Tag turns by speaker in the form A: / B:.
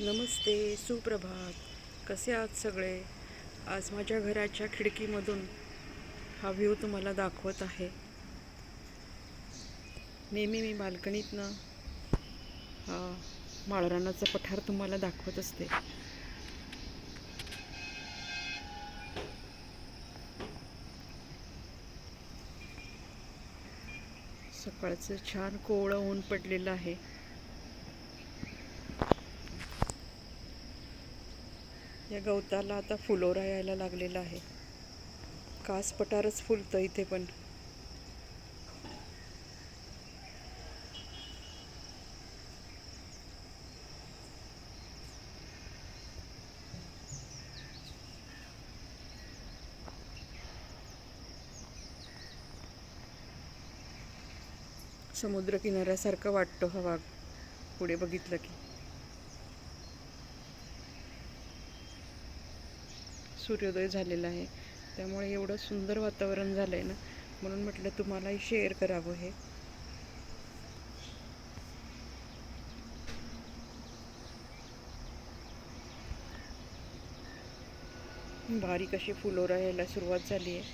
A: नमस्ते सुप्रभात. कसे आहात सगळे? आज माझ्या घराच्या खिडकीमधून हा व्ह्यू तुम्हाला दाखवत आहे. नेहमी मी बाल्कनीतनं हा माळरानाचा पठार तुम्हाला दाखवत असते. सकाळचं छान कोवळं ऊन पडलेलं आहे. या गवताला आता फुलोरा यायला लागलेला आहे. कास पठारच फुलतं इथे पण. समुद्र किनाऱ्यासारखं वाटतं हवा पुढे बघितलं की. सूर्योदय झालेला आहे. त्यामुळे एवढं सुंदर वातावरण झालं आहे ना. म्हणून म्हटलं तुम्हालाही शेअर करावं हे. बारीक अशी फुलोरा यायला सुरुवात झाली आहे.